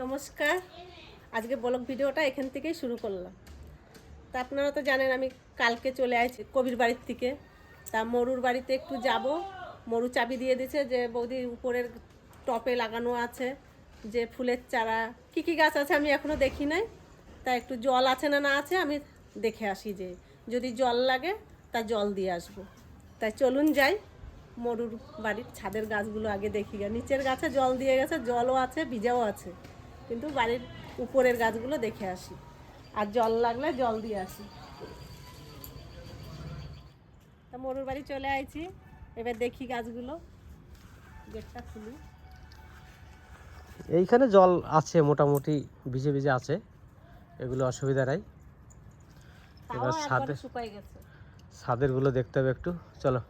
নমস্কার। আজকে ব্লগ ভিডিওটা এখান থেকেই শুরু করলাম। তা আপনারা তো জানেন আমি কালকে চলে আসছি কবির বাড়ির থেকে। তা মরুর বাড়িতে একটু যাব। মরু চাবি দিয়ে দিয়েছে যে, বৌদি, উপরের টপে লাগানো আছে যে ফুলের চারা। কী কী গাছ আছে আমি এখনও দেখি নাই। তা একটু জল আছে না না আছে আমি দেখে আসি যে, যদি জল লাগে তা জল দিয়ে আসব। তাই চলুন যাই মরুর বাড়ির ছাদের গাছগুলো আগে দেখি। নিচের গাছে জল দিয়ে গেছে, জলও আছে ভিজাও আছে। কিন্তু বাড়ির উপরের গাছগুলো দেখে আসি। আর জল লাগলে জল দিয়ে আসি। তা মরুর বাড়ি চলে আইছি। এবার দেখি গাছগুলো। গেটটা খুলি। এইখানে জল আছে মোটামুটি ভিজে ভিজে আছে। এগুলো অসুবিধা নাই। এবার ছাদে শুকাই গেছে। ছাদেরগুলো দেখতে হবে একটু। চলো।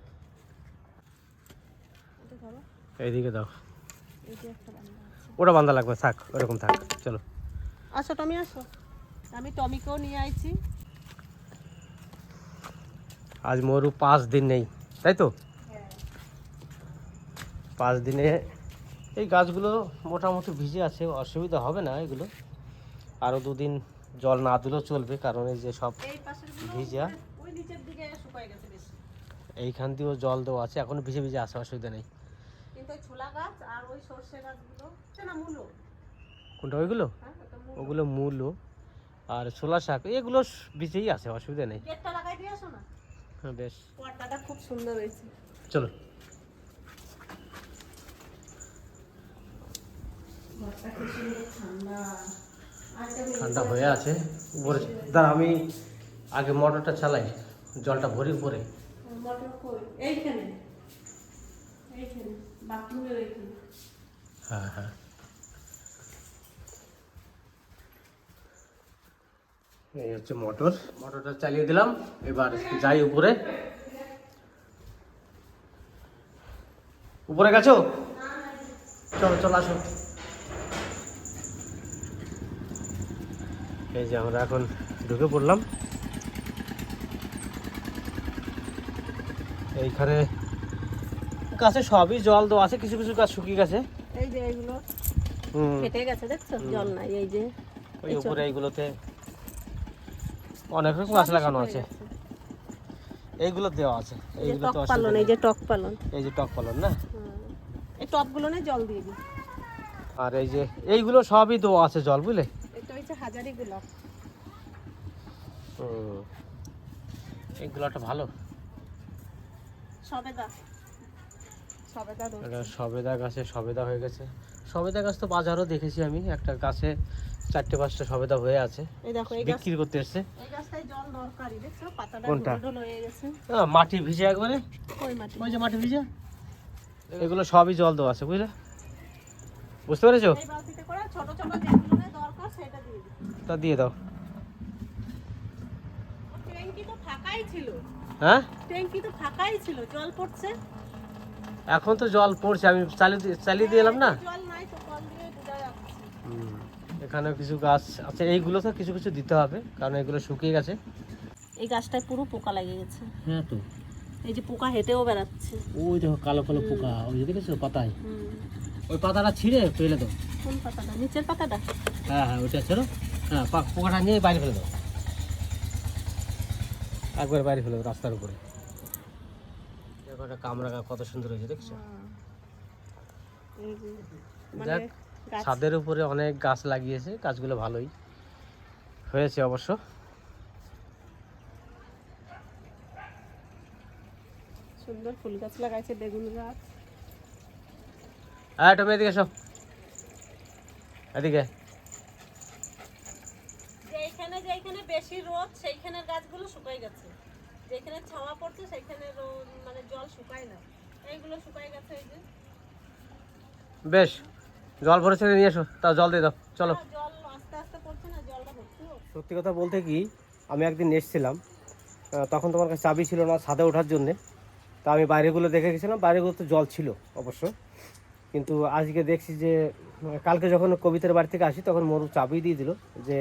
এইদিকে দাও। এই যে একটা। ওটা বান্ধা লাগবে থাক ওরকম থাক চলো। আসো টমি আসো। আমি টমিকেও নিয়ে আইছি। আজ মরু পাঁচ দিন নেই তাই তো? পাঁচ দিনে এই গাছগুলো মোটামুটি ভিজে আছে অসুবিধা হবে না এগুলো। আরও দুদিন জল না দিলেও চলবে কারণ এই যে সব ভিজা। এইখান দিয়েও জল দেওয়া আছে এখনও ভিজে ভিজে আছে অসুবিধা নেই। কিন্তু ছোলা গাছ আর ওই সর্ষে গাছগুলো না মূলো? কোনটা ওইগুলো? হ্যাঁ। ওগুলো মূলো। আর ছোলা শাক এগুলো ভিজেই আছে অসুবিধা নেই। গেটটা লাগাই দিয়ে আসো না? হ্যাঁ বেশ। পর্দাটা খুব সুন্দর হয়েছে। চলো। ঠান্ডা। হয়ে আছে উপরে। দাঁড়া আমি আগে মোটরটা চালাই জলটা ভরি উপরে। মটর কই? এইখানে এইখানে। এইখানে। হ্যাঁ হ্যাঁ। এই হচ্ছে মোটর। মোটরটা চালিয়ে দিলাম, এবার যাই উপরে। উপরে গেছো? চলো চলো, আসো। এই যে আমরা এখন ঢুকে পড়লাম। এইখানে গাছে সবই জল দেওয়া আছে কিছু কিছু গাছ শুকিয়ে গেছে। এই যে এইগুলো হুম। কেটে গেছে দেখছ? জল নাই এই যে ওই উপরে এইগুলোতে অনেক রকম গাছ লাগানো আছে। এইগুলো দেওয়া আছে। এই এইগুলো তো পালন এই যে টক পালন। এই যে টক পালন না। এই টপগুলো জল দিয়ে দিই। আর এই যে এইগুলো সবই দেওয়া আছে জল বুঝলে? এটা হচ্ছে হাজারি গোলাপ হুম। এইগুলো একটা ভালো। রোজ এটা সবেদা গাছে সবেদা হয়ে গেছে। সবেদা গাছ তো বাজারও দেখেছি আমি। একটা গাছে চারটে পাঁচটা সবেদা হয়ে আছে। এই দেখো এই গাছ বিক্রি করতে এসছে। এই গাছটায় জল দরকারি দেখছ? পাতাটা কোনটা? হয়ে মাটি ভিজে একবারে। ওই মাটি। যে মাটি ভিজে। এগুলো সবই জল দেওয়া আছে বুঝলে? বুঝতে পেরেছ? এই বালতিতে করে ছোট ছোট যেগুলো দরকার সেটা দিয়ে দিই। তা দিয়ে দাও। ট্যাঙ্কি তো ফাঁকাই ছিল। হ্যাঁ? ট্যাঙ্কি তো ফাঁকাই ছিল জল পড়ছে। এখন তো জল পড়ছে আমি চালিয়ে দিয়ে- চালিয়ে দিয়ে এলাম না? জল নাই তো কল দিয়ে বোঝা যাচ্ছে হুম, এখানেও কিছু গাছ আছে এইগুলো তো কিছু কিছু দিতে হবে কারণ এগুলো শুকিয়ে গেছে। এই গাছটায় পুরো পোকা লেগে গেছে। হ্যাঁ তো। এই যে পোকা হেঁটেও বেড়াচ্ছে। ওই দেখো কালো কালো পোকা ওই যে দেখেছ পাতায়? হুম। ওই পাতাটা ছিঁড়ে ফেলে দাও। কোন পাতাটা? নিচের পাতাটা? হ্যাঁ হ্যাঁ ওইটা ছেড়ো। হ্যাঁ পা- পোকাটা নিয়ে বাইরে ফেলে দাও। একবার বাইরে ফেলে দাও রাস্তার উপরে। দেখো কত সুন্দর হয়েছে দেখছ? এই যে, মানে যাক ছাদের উপরে অনেক গাছ লাগিয়েছে গাছগুলো ভালোই হয়েছে অবশ্য। সুন্দর ফুল গাছ লাগাইছে বেগুন গাছ। হ্যাঁ এদিকে এসো। এদিকে। যেখানে যেখানে বেশি রোদ সেইখানের গাছগুলো শুকাই গেছে। যেখানে ছাওয়া পড়ছে সেইখানে রোদ মানে জল শুকায় না। এইগুলো শুকাই গেছে এই যে। বেশ জল ভরে ছেড়ে নিয়ে এসো তা জল দিয়ে দাও চলো। জল আস্তে আস্তে পড়ছে না জলটা ভর্তি সত্যি কথা বলতে কি আমি একদিন এসেছিলাম তখন তোমার কাছে চাবি ছিল না ছাদে ওঠার জন্যে। তা আমি বাইরেগুলো দেখে গেছিলাম বাইরেগুলো তো জল ছিল অবশ্য। কিন্তু আজকে দেখছি যে কালকে যখন কবিতার বাড়ি থেকে আসি তখন মরু চাবি দিয়ে দিল যে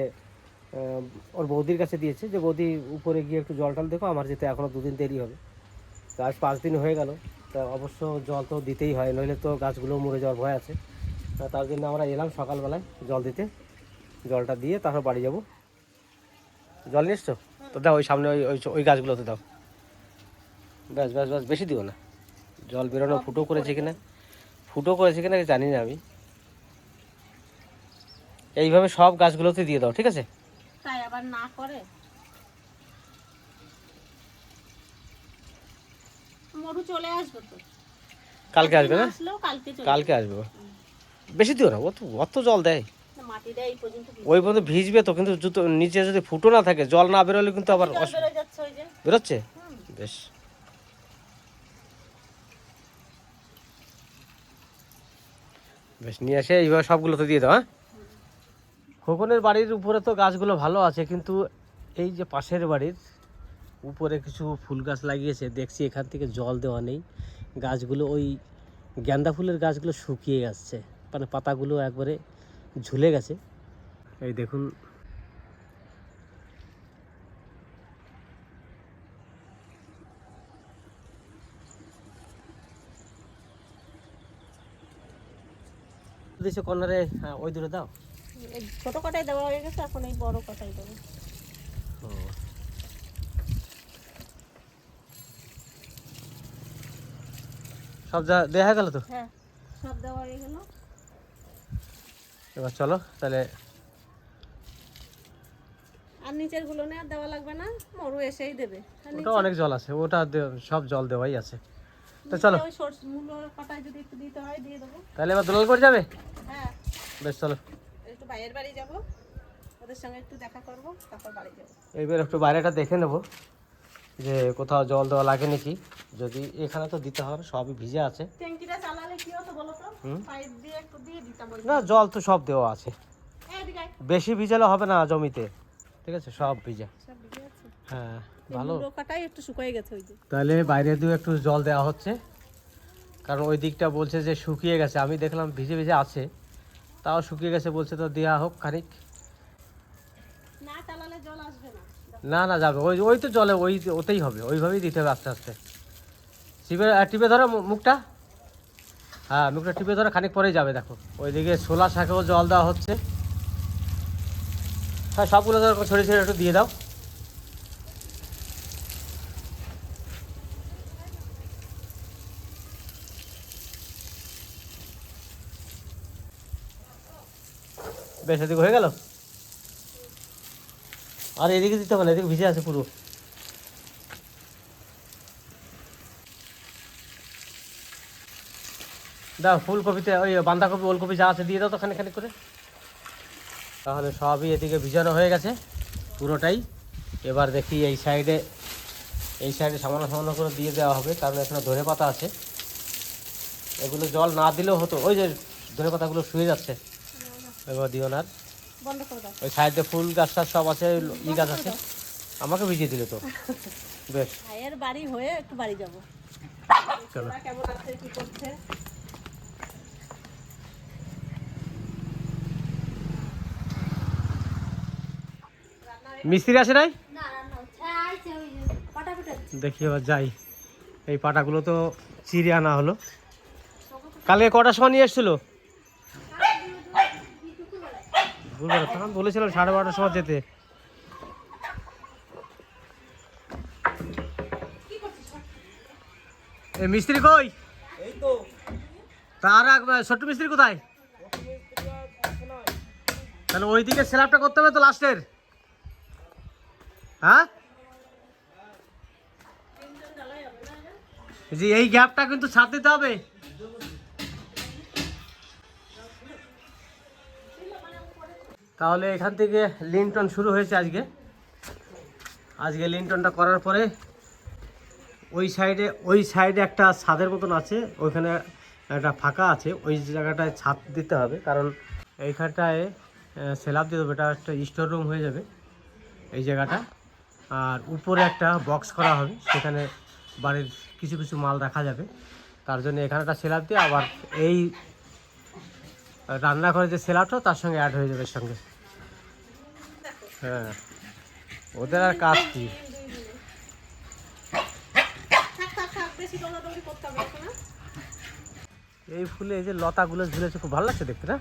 ওর বৌদির কাছে দিয়েছে যে বৌদি উপরে গিয়ে একটু জল টল দেখো আমার যেতে এখনও দুদিন দেরি হবে। তো আজ পাঁচ দিন হয়ে গেল। তা অবশ্য জল তো দিতেই হয় নইলে তো গাছগুলো মরে যাওয়ার ভয় আছে। তা তার জন্য আমরা এলাম সকালবেলায় জল দিতে। জলটা দিয়ে তারপর বাড়ি যাব। জল নিয়ে এসছো? তো দাও ওই সামনে ওই ওই ওই গাছগুলোতে দাও। ব্যাস ব্যাস ব্যাস বেশি দিও না। জল বেরোনো ফুটো করেছে কিনা? ফুটো করেছে কিনা জানি না আমি। এইভাবে সব গাছগুলোতে দিয়ে দাও ঠিক আছে? আবার না করে? মরু চলে আসবে তো। কালকে আসবে না? কালকে চলে কালকে আসবে। বেশি দিও না ও তো অত জল দেয়। ওই পর্যন্ত ভিজবে তো কিন্তু জুতো নিচে যদি ফুটো না থাকে জল না বেরোলে কিন্তু আবার বেরোচ্ছে? বেশ। বেশ নিয়ে এসে এইভাবে সবগুলোতে দিয়ে দাও হ্যাঁ? খোকনের বাড়ির উপরে তো গাছগুলো ভালো আছে, কিন্তু এই যে পাশের বাড়ির উপরে কিছু ফুল গাছ লাগিয়েছে, দেখছি এখান থেকে জল দেওয়া নেই। গাছগুলো ওই গ্যান্দা ফুলের গাছগুলো শুকিয়ে যাচ্ছে মানে পাতাগুলো একবারে ঝুলে গেছে। এই দেখুন। দিয়েছে কর্নারে হ্যাঁ ওই দূরে দাও। ছোট কটাই দেওয়া হয়ে গেছে এখন এই বড় কটাই দেবো। সব যা দেখা গেল তো? হ্যাঁ সব দেওয়া হয়ে গেল। এবার চলো তাহলে আর নিচেরগুলো আর দেওয়া লাগবে না মরু এসেই দেবে। ওটা অনেক জল আছে ওটা সব জল দেওয়াই আছে। তো চলো। মূলো যদি একটু দিতে হয় দিয়ে দেবো। তাহলে এবার দোলাল করে যাবে? হ্যাঁ। বেশ চলো। বাইরের বাড়ি যাব ওদের সঙ্গে একটু দেখা করব তারপর বাড়ি যাব। এইবার একটু বাইরেটা দেখে নেব যে কোথাও জল দেওয়া লাগে নাকি। যদি এখানে তো দিতে হবে সবই ভিজে আছে। ট্যাঙ্কিটা চালালে কি হতো বলো তো। পাইপ দিয়ে একটু দিয়ে দিতাম না জল তো সব দেওয়া আছে। বেশি ভিজালে হবে না জমিতে। ঠিক আছে সব ভিজে। সব ভিজে আছে। হ্যাঁ ভালো। কাটাই একটু শুকিয়ে গেছে ওই তাহলে বাইরে দিয়ে একটু জল দেওয়া হচ্ছে। কারণ ওই দিকটা বলছে যে শুকিয়ে গেছে। আমি দেখলাম ভিজে ভিজে আছে। তাও শুকিয়ে গেছে বলছে তো দেওয়া হোক খানিক। না না। যাবে। ওই ওই তো জলে ওই ওতেই হবে ওইভাবেই দিতে হবে আস্তে আস্তে। টিপে টিপে ধরো মুখটা। হ্যাঁ মুখটা টিপে ধরো খানিক পরেই যাবে দেখো। ওইদিকে ছোলা শাকেও জল দেওয়া হচ্ছে। হ্যাঁ সবগুলো ধরো ছড়িয়ে ছড়িয়ে একটু দিয়ে দাও। বেশ এদিকে হয়ে গেল? আর এদিকে দিতে হবে না, এদিকে ভিজে আছে পুরো। দাও, ফুলকপিতে ওই বাঁধাকপি, ওলকপি যা আছে দিয়ে দাও তো খানিক খানিক করে। তাহলে সবই এদিকে ভিজানো হয়ে গেছে, পুরোটাই। এবার দেখি এই সাইডে এই সাইডে সামান্য সামান্য করে দিয়ে দেওয়া হবে, কারণ এখানে ধনে পাতা আছে। এগুলো জল না দিলেও হতো, ওই যে ধনে পাতাগুলো শুয়ে যাচ্ছে। এবার দিও না ওই সাইডে ফুল গাছ টাছ সব আছে ই গাছ আছে। আমাকে ভিজিয়ে দিলে তো। বেশ। ভাইয়ের বাড়ি হয়ে একটু বাড়ি যাব। চলো। কেমন আছে কি করছে? মিস্ত্রি আসে নাই? দেখি এবার যাই। এই পাটাগুলো তো চিড়ে আনা হলো। কালকে কটার সময় নিয়ে এসেছিল? তখন বলেছিলাম সাড়ে বারোটার সময় যেতে। এই মিস্ত্রি কই? তার ছোট্ট মিস্ত্রি কোথায়? তাহলে ওইদিকে স্ল্যাবটা করতে হবে তো লাস্টের। হ্যাঁ? জি, এই গ্যাপটা কিন্তু ছাড় দিতে হবে। তাহলে এখান থেকে লিন্টন শুরু হয়েছে আজকে। আজকে লিন্টনটা করার পরে ওই সাইডে ওই সাইডে একটা ছাদের মতন আছে, ওইখানে একটা ফাঁকা আছে, ওই জায়গাটায় ছাদ দিতে হবে, কারণ এইখানটায় সেলাপ দিয়ে দেবে, এটা একটা স্টোর রুম হয়ে যাবে এই জায়গাটা। আর উপরে একটা বক্স করা হবে, সেখানে বাড়ির কিছু কিছু মাল রাখা যাবে। তার জন্য এখানে একটা সেলাপ দিয়ে আবার এই রান্নাঘরে যে সেলাপটা তার সঙ্গে অ্যাড হয়ে যাবে সঙ্গে। হ্যাঁ। ওদের আর কাজ কি? এই ফুলে, এই যে লতাগুলো ঝুলেছে, খুব ভালো লাগছে দেখতে, না?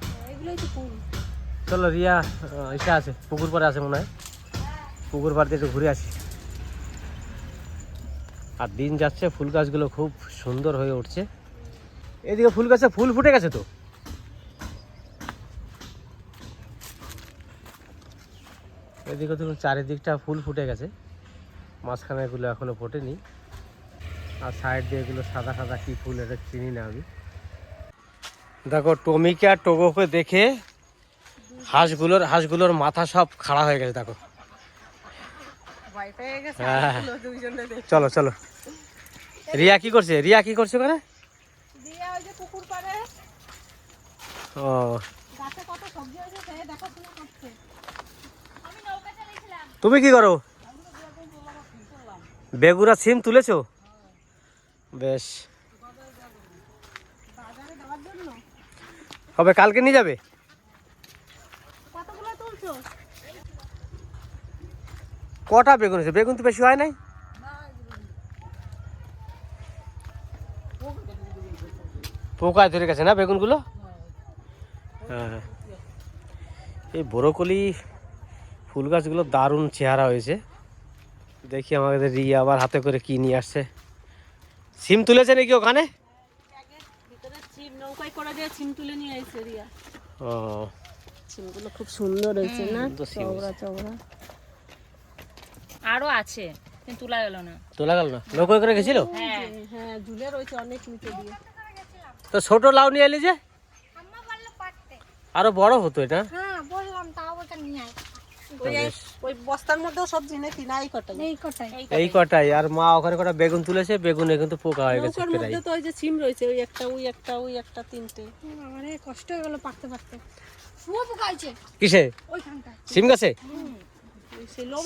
চলো, রিয়া এটা আছে, পুকুর পাড়ে আছে মনে হয়। পুকুর পাড়তে একটু ঘুরে আসি। আর দিন যাচ্ছে, ফুল গাছগুলো খুব সুন্দর হয়ে উঠছে। এদিকে ফুল গাছে ফুল ফুটে গেছে তো? এদিকে দেখুন চারিদিকটা ফুল ফুটে গেছে। মাঝখানে এগুলো এখনও ফোটেনি। আর সাইড দিয়ে এগুলো সাদা সাদা কি ফুল এটা চিনি না আমি। দেখো টমিকে আর টোগোকে দেখে হাঁসগুলোর হাঁসগুলোর মাথা সব খাড়া হয়ে গেছে দেখো। হ্যাঁ। চলো চলো। রিয়া কি করছে? রিয়া কি করছে ওখানে? ও। কত সবজি হয়েছে সে করছে। তুমি কি করো? বেগুরা সিম তুলেছো? বেশ। হবে কালকে নিয়ে যাবে? কটা বেগুন আছে বেগুন তো বেশি হয় নাই? পোকায় ধরে গেছে না বেগুনগুলো? হ্যাঁ এই বড়কলি ফুল গাছগুলো দারুণ চেহারা হয়েছে। দেখি আমাদের রিয়া আবার হাতে করে কি নিয়ে আসছে। সিম তুলেছে নাকি ওখানে? ব্যাগের ভিতরে ছিম নৌকায় করে দিয়ে ছিম তুলে নিয়ে আইছে রিয়া। ও। ছিমগুলো খুব সুন্দর হয়েছে না? চওড়া চওড়া। আরও আছে কিন্তু তোলা গেল না। তোলা গেল না? নৌকোয় করে গেছিল? হ্যাঁ। হ্যাঁ ঝুলে রয়েছে অনেক নিচে দিয়ে। তো ছোট লাউ নিয়ে এলি যে? আরও বড় হতো এটা? হ্যাঁ বললাম তাও ওটা নিয়ে আয়। ওই ওই বস্তার মধ্যেও কটাই। এই কটাই। এই কটাই। আর মা ওখানে কটা বেগুন তুলেছে বেগুনে কিন্তু পোকা হয়ে গেছে মধ্যে তো ওই যে ছিম রয়েছে ওই একটা ওই একটা ওই একটা তিনটে। আমার কষ্ট হয়ে গেল পাকতে পাকতে শুয়ে পোকাইছে কিসে? সিম গাছে?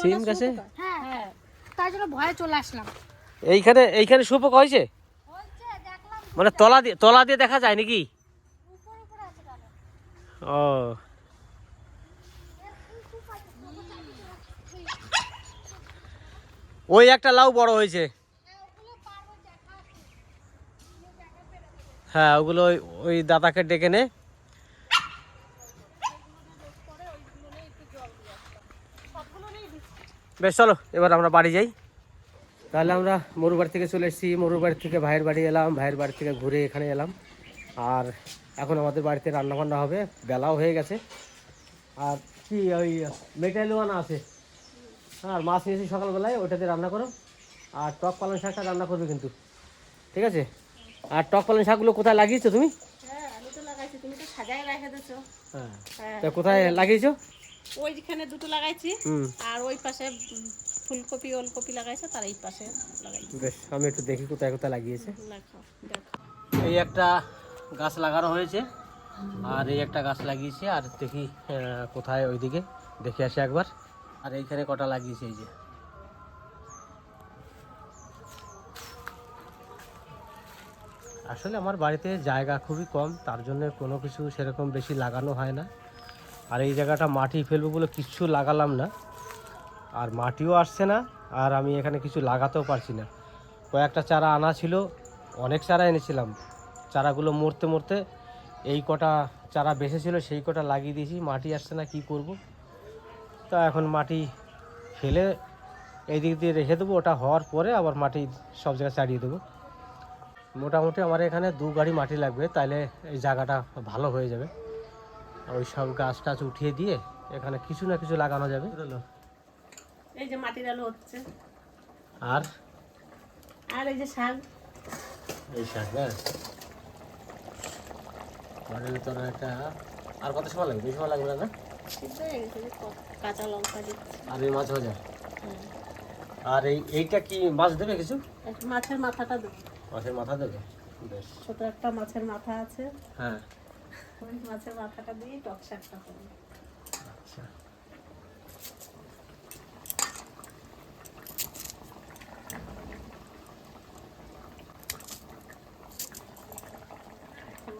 সিম গাছে? হ্যাঁ। হ্যাঁ। তাই জন্য ভয়ে চলে আসলাম। এইখানে এইখানে শুয়োপোকা হয়েছে? মানে তলা দিয়ে তলা দিয়ে দেখা যায় নাকি? উপর উপরে আছে দাদা ও। ওই একটা লাউ বড় হয়েছে। হ্যাঁ ওগুলো ওই- ওই দাদাকে ডেকে নে। বেশ, চলো, এবার আমরা বাড়ি যাই। তাহলে আমরা মরুর বাড়ি থেকে চলে এসেছি। মরুর বাড়ি থেকে ভাইয়ের বাড়ি এলাম, ভাইয়ের বাড়ি থেকে ঘুরে এখানে এলাম। আর এখন আমাদের বাড়িতে রান্না বান্না হবে, বেলাও হয়ে গেছে। আর কি ওই মেটাইলো আছে? আর মাছ নিয়েছি সকালবেলায় ওইটাতে রান্না করো। আর টক পালং শাকটা রান্না করবে কিন্তু। ঠিক আছে? আর টক পালং শাকগুলো কোথায় লাগিয়েছো তুমি? হ্যাঁ হ্যাঁ। হ্যাঁ। কোথায় লাগিয়েছো? ওইখানে দুটো লাগাইছি। আর ওই পাশে ফুলকপি ওলকপি লাগাইছে তার এই পাশে লাগাইছি। বেশ আমি একটু দেখি কোথায় কোথায় লাগিয়েছে। এই একটা গাছ লাগানো হয়েছে। আর এই একটা গাছ লাগিয়েছে। আর দেখি কোথায় ওইদিকে। দেখে আসি একবার। আর এইখানে কটা লাগিয়েছে এই যে। আসলে আমার বাড়িতে জায়গা খুবই কম, তার জন্য কোনো কিছু সেরকম বেশি লাগানো হয় না। আর এই জায়গাটা মাটি ফেলব বলে কিচ্ছু লাগালাম না। আর মাটিও আসছে না, আর আমি এখানে কিছু লাগাতেও পারছি না। কয়েকটা চারা আনা ছিল, অনেক চারা এনেছিলাম। চারাগুলো মরতে মরতে এই কটা চারা বেঁচে ছিল সেই কটা লাগিয়ে দিয়েছি। মাটি আসছে না, কি করব? তা এখন মাটি ফেলে এই দিক দিয়ে রেখে দেবো ওটা হওয়ার পরে আবার মাটি সব জায়গায় চাড়িয়ে দেবো। মোটামুটি আমার এখানে দু গাড়ি মাটি লাগবে তাহলে এই জায়গাটা ভালো হয়ে যাবে। ওই সব গাছ টাছ উঠিয়ে দিয়ে এখানে কিছু না কিছু লাগানো যাবে। এই যে মাটির আলু হচ্ছে। আর? আর এই যে শাক। এই শাক একটা আর কত সময় লাগবে? বেশি সময় লাগবে না? হয়ে কাঁচা লঙ্কা দিচ্ছি আর এই মাছ ভাজা? আর এই এইটা কি মাছ দেবে কিছু? মাছের মাথাটা দেবো। মাছের মাথা দেবে? বেশ। ছোট একটা মাছের মাথা আছে। হ্যাঁ। ওই মাছের মাথাটা দিয়ে টক শাকটা করব। আচ্ছা।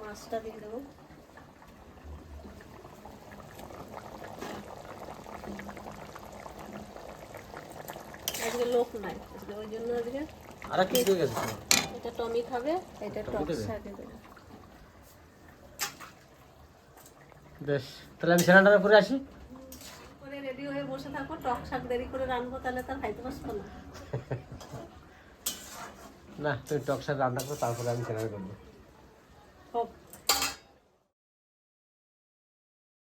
মাছটা দিয়ে দেবো। আজকে লোক নাই। আজকে ওই জন্য আজকে আর কি দিয়ে গেছে এটা টমি খাবে এটা টক শাক বেশ তাহলে আমি আসি। রেডি হয়ে বসে থাকো টক শাক দেরি করে রানবো তাহলে তার খাইতে পারব না। না তুই টক শাক রান্না করো তারপরে আমি সিলিন্ডার করব